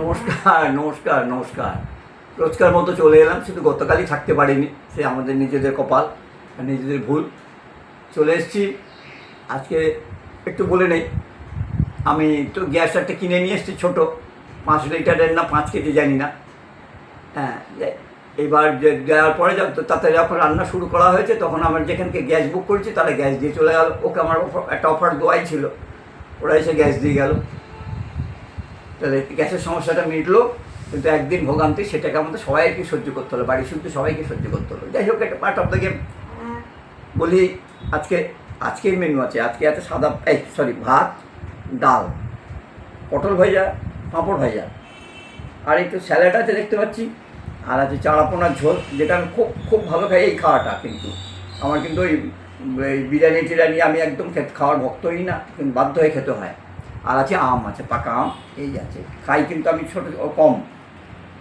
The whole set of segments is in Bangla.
নমস্কার নমস্কার নমস্কার। রোজকার মতো চলে এলাম, শুধু গতকালই থাকতে পারিনি, সে আমাদের নিজেদের কপাল, নিজেদের ভুল। চলে এসেছি। আজকে একটু বলে নেই, আমি তো গ্যাস একটা কিনে নিয়ে এসেছি ছোটো, পাঁচ লিটারের না পাঁচ কেজি, জানি না। হ্যাঁ এবার দেওয়ার পরে তাতে যখন রান্না শুরু করা হয়েছে, তখন আমার যেখানকে গ্যাস বুক করেছি, তারা গ্যাস দিয়ে চলে গেল। ওকে আমার একটা অফার দেওয়াই ছিল। ওরা এসে গ্যাস দিয়ে গেল। তাহলে গ্যাসের সমস্যাটা মিটলো, কিন্তু একদিন ভোগান্তি সেটাকে আমাদের সবাইকে সহ্য করতে হলো বাড়ি শুনতে সবাইকে সহ্য করতে হলো। যাই হোক, একটা পার্ট অফ দ্য গেম বলি, আজকে, আজকের মেনু আছে, আজকে আছে সাদা, এই সরি ভাত, ডাল, পটল ভাজা, পাঁপড় ভাজা। আর একটু স্যালাড আছে দেখতে পাচ্ছি, আর আছে চারাপোনার ঝোল, যেটা আমি খুব খুব ভালো খাই এই খাওয়াটা কিন্তু। আমার কিন্তু ওই বিরিয়ানি টিরিয়ানি আমি একদম খেতে, খাওয়ার ভক্তই না, কিন্তু বাধ্য হয়ে খেতে হয়। আর আছে আম আছে, পাকা আম, এই আছে। খাই কিন্তু আমি ছোটো কম।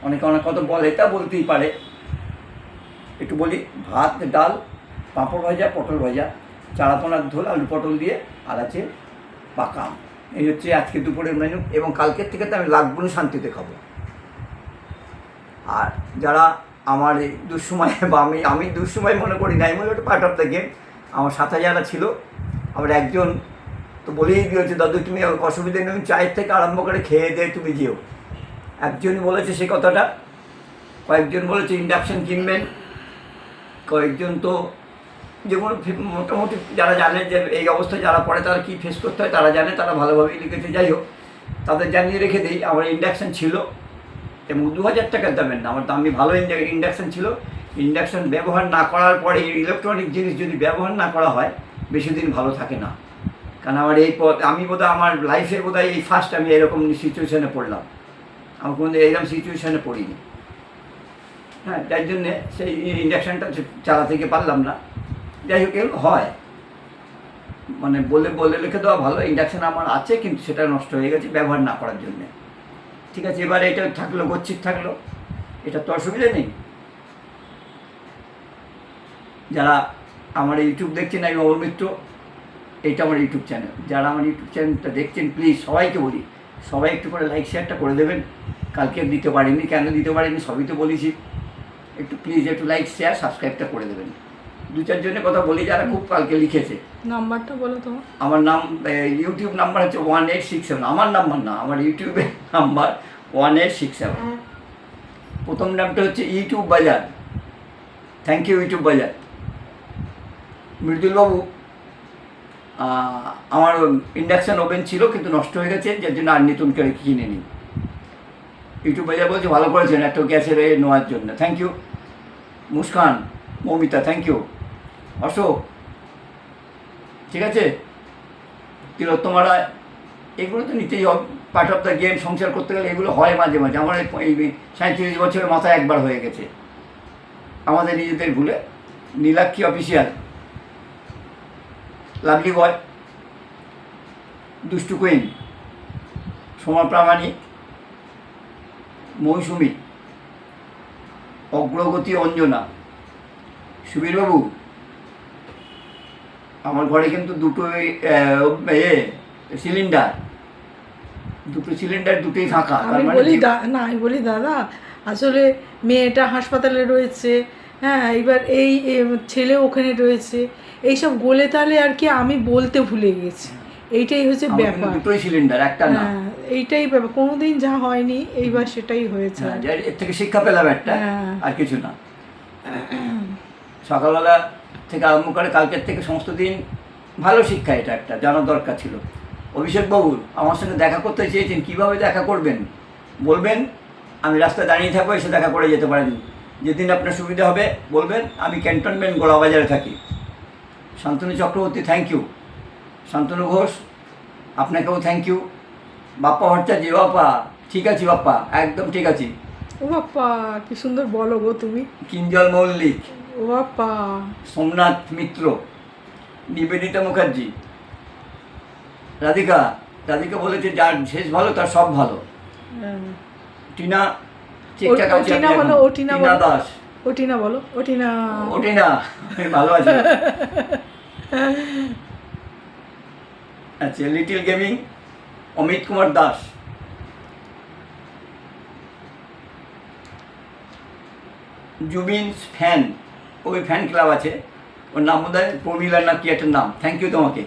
অনেকে অনেক কথা বলে, এটা বলতেই পারে। একটু বলি, ভাত, ডাল, পাঁপড় ভাজা, পটল ভাজা চারাপোনার ঝোল, আলু পটল দিয়ে, আর আছে পাকা আম। এই হচ্ছে আজকে দুপুরের মেনু এবং কালকের থেকে তো আমি লাগবো শান্তিতে খাব। আর যারা আমার এই দুঃসময়ে, বা আমি আমি দুঃসময় মনে করি নাই মনে ওটা পার্ট অফ দ্য গেম আমার সাথে যারা ছিল। আমার একজন তো বলেই দিয়েছে, দাদু, তুমি অসুবিধা নেই চায়ের থেকে আরম্ভ করে খেয়ে দিয়ে তুমি যেও। একজন বলেছে সে কথাটা, কয়েকজন বলেছে ইন্ডাকশন কিনবেন, কয়েকজন তো যেগুলো মোটামুটি যারা জানে যে এই অবস্থায় যারা পড়ে তারা কী ফেস করতে হয়, তারা জানে, তারা ভালোভাবেই লিখেছে। যাই হোক, তাদের জানিয়ে রেখে দিই, আমার ইন্ডাকশান ছিল এবং দু হাজার টাকার দামের না, আমার দামি ভালো ইন্ডাকশান ছিল। ইন্ডাকশান ব্যবহার না করার পরে ইলেকট্রনিক জিনিস যদি ব্যবহার না করা হয়, বেশি দিন ভালো থাকে না। কারণ আমার এই পথ, আমি বোধহয় আমার লাইফে বোধহয় এই ফার্স্ট আমি এরকম সিচুয়েশনে পড়লাম। আমি কোনো এরকম সিচুয়েশনে পড়িনি। হ্যাঁ যার জন্যে সেই ইন্ডাকশানটা চালাতে গিয়ে পারলাম না। যাই হোক হয়। মানে বলে বলে লিখে দেওয়া ভালো ইন্ডাকশান আমার আছে, কিন্তু সেটা নষ্ট হয়ে গেছে ব্যবহার না করার জন্যে। ঠিক আছে, এবার এটা থাকল, গচ্ছিত থাকল। এটা তো অসুবিধা নেই। যারা আমার ইউটিউব দেখছেন, আমি অমিত্র এইটা আমার ইউটিউব চ্যানেল। যারা আমার ইউটিউব চ্যানেলটা দেখছেন প্লিজ সবাইকে বলি সবাই একটু করে লাইক শেয়ারটা করে দেবেন। কালকে দিতে পারিনি কেন দিতে পারিনি সবই তো বলেছি। একটু প্লিজ একটু লাইক শেয়ার সাবস্ক্রাইবটা করে দেবেন। দু চারজনের কথা বলি যারা খুব কালকে লিখেছে। নাম্বারটা বলো তোমার আমার নাম ইউটিউব নাম্বার হচ্ছে ওয়ান এইট সিক্স সেভেন আমার নাম্বার না আমার ইউটিউবের number one eight six seven প্রথম নামটা হচ্ছে ইউটিউব বাজার। থ্যাংক ইউ ইউটিউব বাজার। মৃদুলবাবু আমার ইন্ডাকশান ওভেন ছিল, কিন্তু নষ্ট হয়ে গেছে, যার জন্য আর নতুন করে কিনে নিই ইউটিউব বাজার বলছে, ভালো করেছেন, একটা গ্যাসের এ নেওয়ার জন্য। Thank you Muskan, Moumita thank you Ashok, ঠিক আছে? তিলোত্তমা রায় এগুলো তো নিতেই হবে। পার্ট অফ দ্য গেম সংসার করতে গেলে এগুলো হয় মাঝে মাঝে। আমার এই সাঁত্রিশ বছরের মাথায় একবার হয়ে গেছে। আমাদের নিজেদের ভুলে, নীলাক্ষী অফিসিয়াল লাভলি বয় দুষ্টু কুইন সোমা প্রামাণিক মৌসুমি অগ্রগতি অঞ্জনা সুবীরবাবু আমার ঘরে কিন্তু দুটো এ সিলিন্ডার দুটো সিলিন্ডার দুটোই ফাঁকা আমি মানে বলি না আমি বলি দাদা আসলে মেয়েটা হাসপাতালে রয়েছে হ্যাঁ এবার এই ছেলে ওখানে রয়েছে এইসব গোলে তাহলে আর কি আমি বলতে ভুলে গেছি। এইটাই হচ্ছে ব্যাপার। দুটোই সিলিন্ডার একটা না। হ্যাঁ এইটাই ব্যাপার। কোনোদিন যা হয়নি এইবার সেটাই হয়েছে। হ্যাঁ, এর থেকে শিক্ষা পেলাম একটা হ্যাঁ। আর কিছু না। সকালবেলা থেকে আরম্ভ করে কালকের থেকে সমস্ত দিন ভালো শিক্ষা এটা একটা জানার দরকার ছিল। অভিষেক বাবু আমার সঙ্গে দেখা করতে চেয়েছেন কীভাবে দেখা করবেন? বলবেন আমি রাস্তায় দাঁড়িয়ে থাকব এসে দেখা করে যেতে পারেন। যেদিন আপনার সুবিধা হবে বলবেন আমি ক্যান্টনমেন্ট গোলাবাজারে থাকি। শান্তনু চক্রবর্তী থ্যাংক ইউ শান্তনু ঘোষ আপনাকেও থ্যাংক ইউ বাপ্পা ভট্টাচার্য বাপ্পা ঠিক আছি বাপ্পা একদম ঠিক আছি। ও বাপ্পা কি সুন্দর বলো গো তুমি। কিঞ্জল মল্লিক। ও বাপ্পা। সোমনাথ মিত্র নিবেদিতা মুখার্জি। রাধিকা রাধিকা বলেছে যার শেষ ভালো তার সব ভালো। হ্যাঁ। টিনা ঠিকঠাক আছে টিনা বলো। ও টিনা। দাস। ওটি না বলো ওটি না ও টিনা আমি ভালো আছি। আচ্ছা little gaming Amit Kumar Das. Zubeen fan ওই ফ্যান ক্লাব আছে। ওর নাম বোধ হয় প্রমিলা না কি একটা নাম। থ্যাংক ইউ তোমাকে।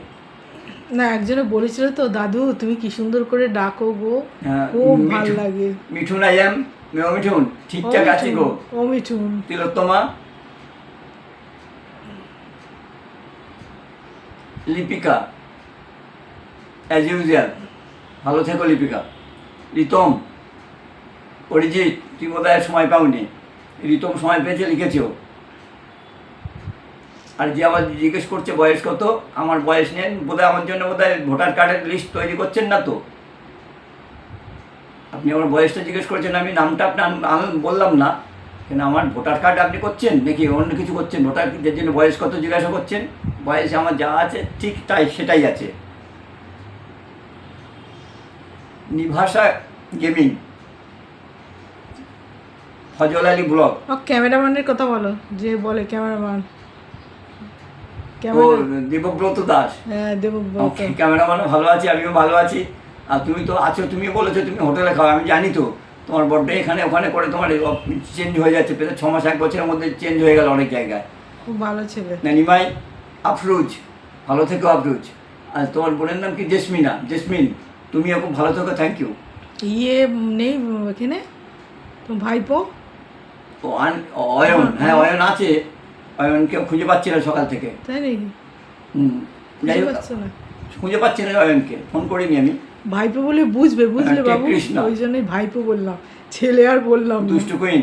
না একজনে বলেছিল তো দাদু তুমি কি সুন্দর করে ডাকো গো। হ্যাঁ, খুব ভালো লাগে। Mithun I am. মিঠুন ঠিকঠাক আছি গো। ও মিঠুন তিলোত্তমা লিপিকা অ্যাজ ইউজুয়াল ভালো থেকো, লিপিকা। রিতম, অরিজিৎ, তুই বোধহয় সময় পাওনি। রিতম সময় পেয়েছে, লিখেছেও। আর যে আবার জিজ্ঞেস করছে, বয়স কত? আমার বয়স নেন বোধহয় আমার জন্য বোধহয় ভোটার কার্ডের লিস্ট তৈরি করছেন না তো। আপনি আমার বয়সটা জিজ্ঞেস করছেন, আমি নামটা আপনার বললাম না। কেন আমার ভোটার কার্ড আপনি করছেন? নাকি অন্য কিছু করছেন? ভোটারদের জন্য বয়স কত জিজ্ঞাসা করছেন? বয়স আমার যা আছে ঠিক তাই সেটাই আছে। নিভাষা গেমিং। ফজল আলী ব্লগ। ও ক্যামেরাম্যানের কথা বলো যে বলে ক্যামেরাম্যান। দেবব্রত দাস। হ্যাঁ দেবব্রত। ক্যামেরাম্যানও ভালো আছি আমিও ভালো আছি। আর তুমি তো আছো তুমি বলেছ তুমি হোটেলে খাও আমি জানি তো। তোমার বড্ডে এখানে ওখানে করে তোমার চেঞ্জ হয়ে যাচ্ছে। প্রায় ছ মাস এক বছরের মধ্যে চেঞ্জ হয়ে গেল অনেক জায়গায়। খুব ভালো ছেলে। নানিমাই আফরুজ ভালো থেকো আফরুজ। আর তোমার বোনের নাম কি? জেসমিনা। জেসমিন তুমি এখন ভালো থেকো থ্যাংক ইউ ইয়ে নেই এখানে? তো ভাইপো? ও আন অয়ন। হ্যাঁ অয়ন। আছে। অয়নকে খুঁজে পাচ্ছি না সকাল থেকে। তাই নাকি? হুম যাই হোক না? খুঁজে পাচ্ছি না অয়নকে। ফোন করিনি আমি। ভাইপো বলে বুঝবে বুঝলে হ্যাঁ, বাবু? ওই জন্যই ভাইপো বললাম। ছেলে আর বললাম। দুষ্টু কুইন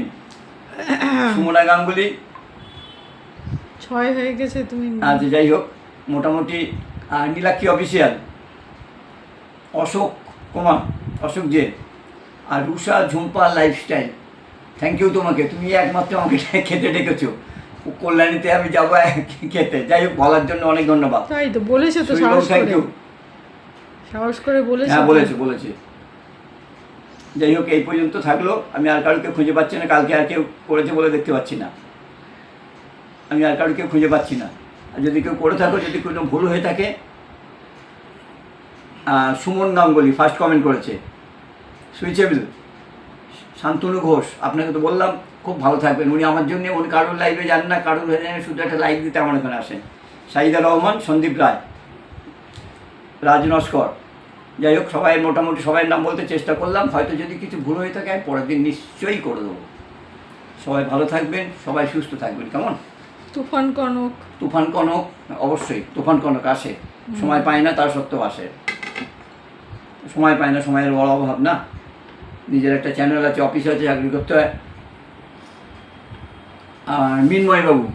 সুমনা গাঙ্গুলি? ছয় হয়ে গেছে তুমি আচ্ছা যাই হোক মোটামুটি আহ, Nilakshi official Ashok Kumar Ashok J R Rusha Jhumpa lifestyle thank you তোমাকে তুমি একমাত্র আমাকে খেতে ডেকেছো। কল্যাণীতে আমি যাব খেতে। যাই হোক বলার জন্য অনেক ধন্যবাদ। তাই তো বলেছে তো থ্যাংক ইউ সাহস করে বলেছে হ্যাঁ। বলেছে বলেছে। যাই হোক এই পর্যন্ত থাকল। আমি আর কারোকে খুঁজে পাচ্ছি না কালকে আর কেউ করেছে বলে দেখতে পাচ্ছি না। আমি আর কারোকে খুঁজে পাচ্ছি না। আর যদি কেউ করে থাকো যদি কোনো ভুল হয়ে থাকে সুমন গাঙ্গুলি ফার্স্ট কমেন্ট করেছে সুইচেবল শান্তনু ঘোষ আপনাকে তো বললাম খুব ভালো থাকবেন। উনি আমার জন্য উনি কারোর লাইভে যান না কারোর হয়ে যান শুধু একটা লাইভ দিতে আমার এখানে আসেন। সাইদা রহমান সন্দীপ রায় রাজ নস্কর। যাই হোক সবাই মোটামুটি সবাই নাম বলতে চেষ্টা করলাম। হয়তো যদি কিছু ভুল হয়ে থাকে আমি পরের দিন নিশ্চয়ই করে দেবো। সবাই ভালো থাকবেন সবাই সুস্থ থাকবেন। কেমন? তুফান কনক। তুফান কনক? অবশ্যই তুফান কনক আসে। সময় পায় না তার সত্ত্বেও আসে। সময় পায় না সময়ের বড় অভাব না। নিজের একটা চ্যানেল আছে অফিস আছে চাকরি করতে হয়। আর মিন্ময়বাবু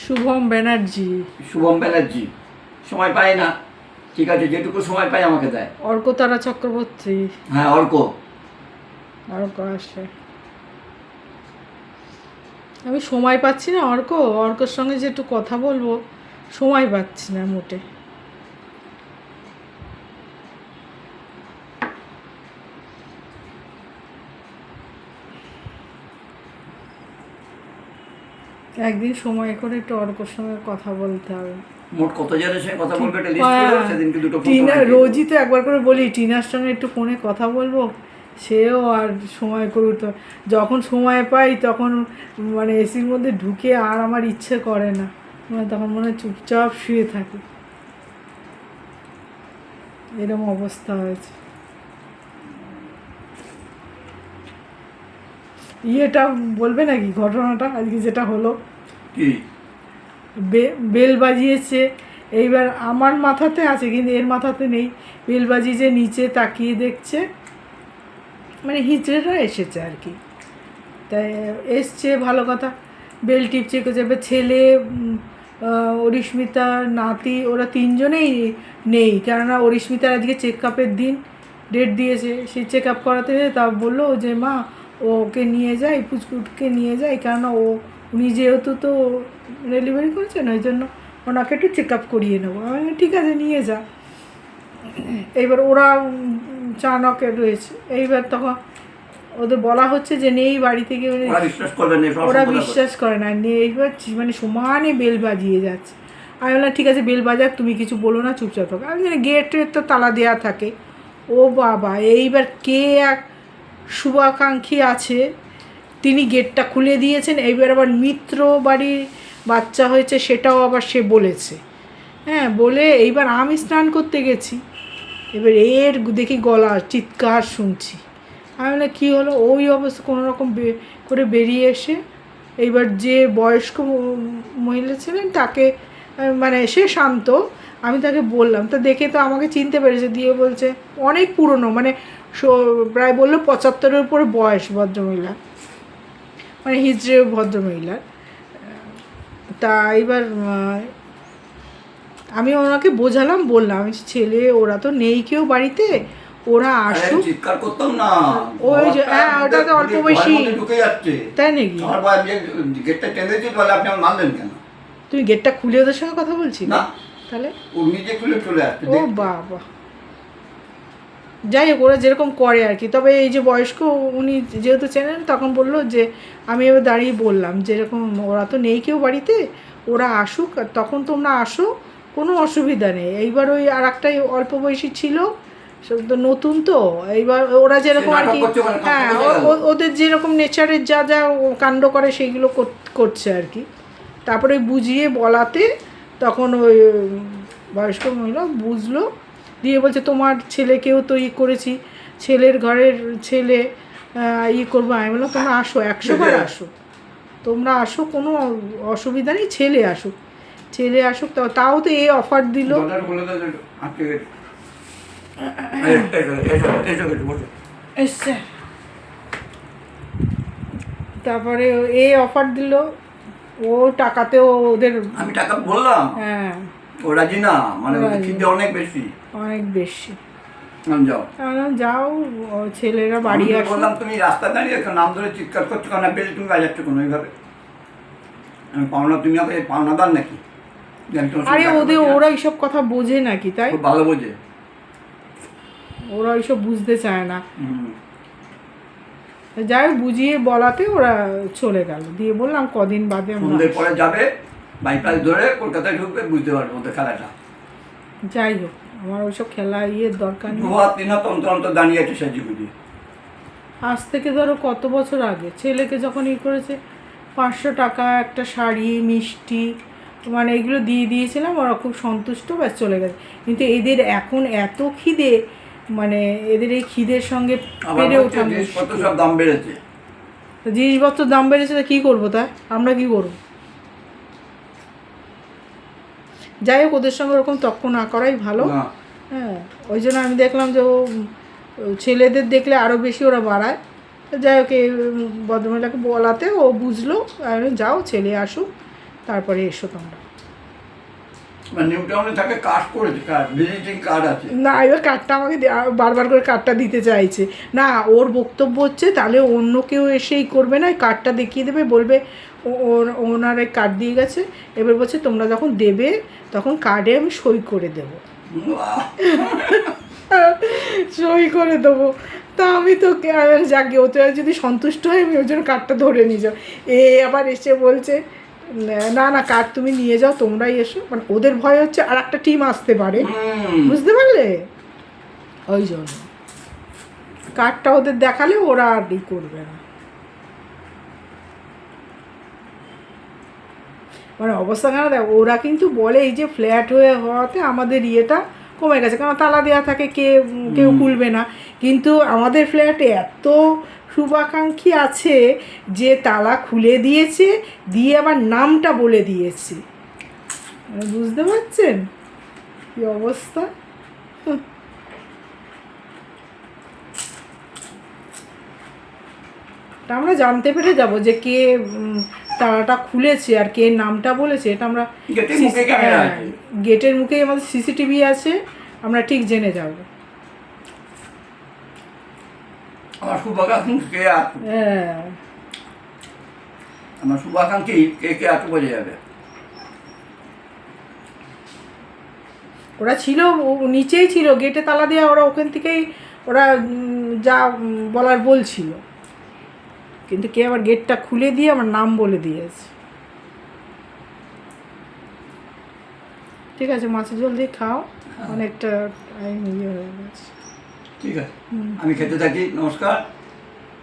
শুভম ব্যানার্জি। শুভম ব্যানার্জি। সময় পায় না। ঠিক আছে যেটুকু সময় পায় আমাকে দেয়। অর্কতারা চক্রবর্তী। হ্যাঁ অর্ক। অর্ক আসে। আমি সময় পাচ্ছি না অর্ক? অর্কর সঙ্গে যে একটু কথা বলব সময় পাচ্ছি না মোটে। একদিন সময় করে একটু অর্কর সঙ্গে কথা বলতে হবে। মোট কত জনের সঙ্গে কথা বলবে একটা লিস্ট করো সেদিনকে দুটো টিনা রোজই তো একবার করে বলি টিনার সঙ্গে একটু ফোনে কথা বলব সেও আর সময় করু তো যখন সময় পাই তখন মানে এসির মধ্যে ঢুকে আর আমার ইচ্ছে করে না। মানে তখন মনে হয় চুপচাপ শুয়ে থাকি। এরকম অবস্থা হয়েছে। ইয়েটা বলবে নাকি ঘটনাটা? আজকে যেটা হলো। কি? বেল বাজিয়েছে। এইবার আমার মাথাতে আছে, কিন্তু এর মাথাতে নেই। বেল বাজিয়েছে, নিচে তাকিয়ে দেখছে। মানে হিজড়েরা এসেছে আর কি। তাই এসছে, ভালো কথা। বেল টিপছে করছে এবার ছেলে অরিস্মিতা, নাতি, ওরা তিনজনেই নেই। কেননা অরিস্মিতার আজকে চেক আপের দিন। ডেট দিয়েছে, সেই চেক আপ করাতে তা বলল যে, মা, ওকে নিয়ে যাই পুচকুটকে নিয়ে যাই। কেননা ও উনি যেহেতু তো ডেলিভারি করেছেন ওই জন্য ওনাকে একটু চেক আপ করিয়ে নেব। আমি ঠিক আছে নিয়ে যা। এইবার ওরা চানকে রয়েছে। এইবার তখন ওদের বলা হচ্ছে যে নেই বাড়ি থেকে। ওরা বিশ্বাস করে না। এইবার মানে সমানে বেল বাজিয়ে যাচ্ছে। আমি বললাম ঠিক আছে বেল বাজাক তুমি কিছু বলো না চুপচাপ থাকো। আমি জানি গেটের তো তালা দেওয়া থাকে। ও বাবা এইবার কে এক শুভাকাঙ্ক্ষী আছে তিনি গেটটা খুলে দিয়েছেন, এইবার আবার মিত্র বাড়ির বাচ্চা হয়েছে সেটাও আবার সে বলেছে। হ্যাঁ বলে এইবার আমি স্নান করতে গেছি। এবার এর দেখি গলা চিৎকার শুনছি। আমি বলে কী হলো? ওই অবস্থা কোনো রকম করে বেরিয়ে এসে এইবার যে বয়স্ক মহিলা ছিলেন তাকে মানে সে শান্ত। আমি তাকে বললাম, তো দেখে তো আমাকে চিনতে পেরেছে। দিয়ে বলছে, অনেক পুরনো মানে প্রায় বলল পঁচাত্তরের উপরে বয়স ভদ্রমহিলা। মানে হিজড়ে ভদ্রমহিলার তা এবার আমি ওনাকে বোঝালাম বললাম ছেলে ওরা তো নেই কেউ বাড়িতে ওরা আসুক। চিৎকার করতাম না। ওই যে, হ্যাঁ, ওটা তো অল্প বয়সী। মধ্যে ঢুকে যাচ্ছে। তাই নাকি? আমার ভাই গেটটা টেনে তাহলে আপনি আমার মানলেন কেন? তুমি গেটটা খুলে ওদের সঙ্গে কথা বলছি না। তাহলে? ও নিজে খুলে চলে আসছে ও বাবা। যাই হোক ওরা যেরকম করে আর কি। তবে এই যে বয়স্ক উনি যেহেতু চেনেন তখন বলল যে আমি এবার দাঁড়িয়ে বললাম যেরকম ওরা তো নেই কেউ বাড়িতে ওরা আসুক তখন তোমরা আসো কোনো অসুবিধা নেই। এইবার ওই আর একটাই অল্প বয়সী ছিল তো নতুন তো এইবার ওরা যেরকম আর কি হ্যাঁ ওদের যেরকম নেচারের যা যা কাণ্ড করে সেইগুলো করছে আর কি। তারপরে বুঝিয়ে বলাতে তখন ওই বয়স্ক মহিলা বুঝলো দিয়ে বলছে তোমার ছেলেকেও তো ই করেছি ছেলের ঘরের ছেলে ই করব। আমি বললাম তোমরা আসো একশো বার আসো। তোমরা আসো কোনো অসুবিধা নেই ছেলে আসুক। ছেলে আসুক তাও তো এই অফার দিল। এসছে তারপরে এই অফার দিল ও টাকাতেও ওদের আমি টাকা বললাম? হ্যাঁ। ও রাজি না মানে খিদে অনেক বেশি। অনেক বেশি। যাও। যাও ছেলেরা বাড়ি আসো বললাম তুমি রাস্তা দাঁড়িয়ে নাম ধরে চিৎকার করছ কেন? বেলে তুমি বাজাচ্ছ কোনো এইভাবে? পাওনা তুমি আমাকে পাওনাদার নাকি? যে আমি তোমার সঙ্গে আরে ওদের ওরা এইসব কথা বোঝে নাকি তাই? ভালো বোঝে। ওরা ওইসব বুঝতে চায় না। যাই বুঝিয়ে বলাতে ওরা চলে গেল। দিয়ে বললাম কদিন বাদে পরে যাবে। বাইপাস ধরে কলকাতায় ঢুকবে বুঝতে পারবে ওদের খেলাটা। যাই হোক আমার ওইসব খেলা ইয়ের দরকার নেই। হাত তিন হাত অন্তর অন্তর দাঁড়িয়ে আছে সাজি বুঝি আজ থেকে ধরো কত বছর আগে ছেলেকে যখন ই করেছে পাঁচশো টাকা একটা শাড়ি মিষ্টি মানে এগুলো দিয়ে দিয়েছিলাম ওরা খুব সন্তুষ্ট ব্যাস চলে গেছে। কিন্তু এদের এখন এত খিদে মানে এদের এই খিদের সঙ্গে পেরে ওঠা জিনিসপত্র সব দাম বেড়েছে। তো জিনিসপত্র দাম বেড়েছে তা কী করব তা? আমরা কী করব? যাই হোক ওদের সঙ্গে ওরকম তক্ক না করাই ভালো। হ্যাঁ ওই জন্য আমি দেখলাম যে ও ছেলেদের দেখলে আরও বেশি ওরা বাড়ায়। যাই হোক এই ভদ্রমহিলাকে বলাতে ও বুঝলো যাও ছেলে আসুক তারপরে এসো তোমরা। নিউ টাউনে থাকে কার্ড করেছে কার্ড ভিজিটিং কার্ড আছে। না এবার কার্ডটা আমাকে বারবার করে কার্ডটা দিতে চাইছে। না ওর বক্তব্য হচ্ছে তাহলে অন্য কেউ এসেই করবে না কার্ডটা দেখিয়ে দেবে বলবে ওনার এই কার্ড দিয়ে গেছে। এবার বলছে তোমরা যখন দেবে তখন কার্ডে আমি সই করে দেবো। সই করে দেবো। তা আমি তো যাক ও তো যদি সন্তুষ্ট হয় আমি ওই জন্য কার্ডটা ধরে নিয়ে যাও এ আবার এসে বলছে না না কার্ড তুমি নিয়ে যাও তোমরাই এসো। মানে ওদের ভয় হচ্ছে আর একটা টিম আসতে পারে। বুঝতে পারলে? ওই জন্য। কার্ডটা ওদের দেখালে ওরা আর ই করবে না। মানে অবস্থা কেন দেখ ওরা কিন্তু বলে এই যে ফ্ল্যাট হয়ে হওয়াতে আমাদের ইয়েটা কমে গেছে। কারণ তালা দেওয়া থাকে কে কেউ খুলবে না। কিন্তু আমাদের ফ্ল্যাটে এত শুভাকাঙ্ক্ষী আছে যে তালা খুলে দিয়েছে দিয়ে আবার নামটা বলে দিয়েছে। মানে বুঝতে পারছেন কি অবস্থা? আমরা জানতে পেরে যাব যে কে তালাটা খুলেছে আর কে নামটা বলেছে। এটা আমরা গেটের মুখে হ্যাঁ, আমাদের সিসিটিভি আছে। আমরা ঠিক জেনে যাব। আমার শুভাকাঙ্ক্ষী কে আছে হ্যাঁ। আমার শুভাকাঙ্ক্ষী কে কে আছে বোঝা যাবে? ওরা ছিল ও- নিচেই ছিল গেটে তালা দেওয়া ওরা ওখান থেকেই ওরা যা বলার বলছিল কিন্তু কে আবার গেটটা খুলে দিয়ে আমার নাম বলে দিয়েছে। ঠিক আছে মাছের জল দিয়ে খাও। অনেকটা টাইম ইয়ে হয়ে গেছে। ঠিক আছে। আমি খেতে থাকি নমস্কার।